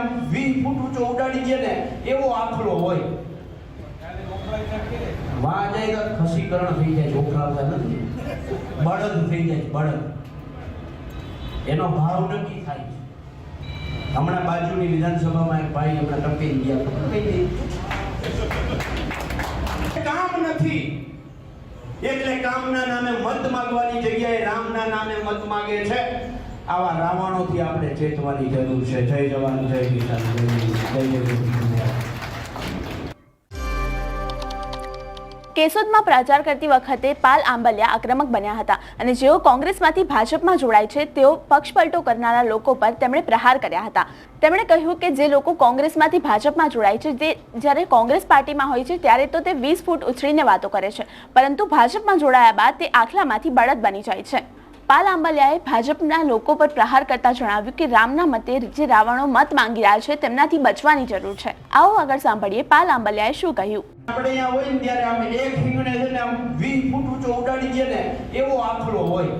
આમ વી ફૂટ ઊંચો ઉડાડી દે ને, એવો આખલો હોય. તો ખસીકરણ થઈ જાય જોખરાવતા નથી. બળદ થઈ જાય, બળદ. એનો ભાવ નક્કી થાય હમણાં બાજુની વિધાનસભામાં એક ભાઈ હમણાં ટપી ગયા? કામ નથી. એટલે કામના નામે મત માંગવાની જગ્યાએ રામના નામે મત માંગે છે. આવા રાવણોથી આપણે ચેતવાની જરૂર છે. જય જવાન, જય કિસાન, જય. કેશોદમાં પ્રચાર કરતી વખતે પાલ આંબલિયા આક્રમક બન્યા હતા અને જેઓ કોંગ્રેસમાંથી ભાજપમાં જોડાય છે, તેઓ પક્ષપલટો કરનારા લોકો પર તેમણે પ્રહાર કર્યા હતા. તેમણે કહ્યું કે જે લોકો કોંગ્રેસમાંથી ભાજપમાં જોડાય છે તે જ્યારે કોંગ્રેસ પાર્ટીમાં હોય છે, ત્યારે તો તે વીસ ફૂટ ઉછળીને વાતો કરે છે. પરંતુ ભાજપમાં જોડાયા બાદ તે આખલામાંથી બળદ બની જાય છે. પાલ આંબલિયાએ ભાજપના લોકો પર પ્રહાર કરતા જણાવ્યું કે રામના મતે જે રાવણો મત માંગી રહ્યા છે તેમનાથી બચવાની જરૂર છે. આવો આગળ સાંભળીએ પાલ આંબલિયાએ શું કહ્યું. આપણે અહીંયા હોય ને ત્યારે આમ એક ફીંગણે છે ને આમ ફૂટ ઊંચો ઉડાડી દે ને એવો આખલો હોય.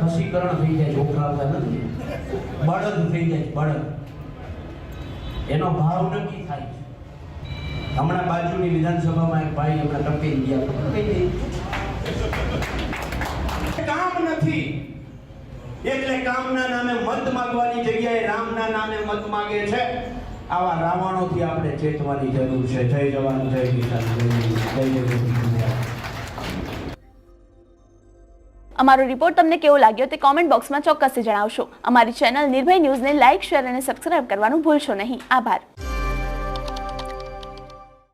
ખસીકરણ થઈ જાય, છોકરા નથી બળદ થઈ જાય, બળદ. એનો ભાવ નક્કી થાય હમણાં બાજુની વિધાનસભામાં એક ભાઈ હમણાં ટપી ગયા? કામ નથી. એટલે કામના નામે મત માંગવાની જગ્યાએ રામના નામે મત માંગે છે. આવા રાવણોથી આપણે ચેતવાની જરૂર છે. જય જવાન, જય કિસાન, જય જય. અમારો રિપોર્ટ તમને કેવો લાગ્યો તે કોમેન્ટ બોક્સમાં ચોક્કસથી જણાવશો. અમારી ચેનલ નિર્ભય ન્યૂઝને લાઇક શેર અને સબસ્ક્રાઇબ કરવાનું ભૂલશો નહીં. આભાર.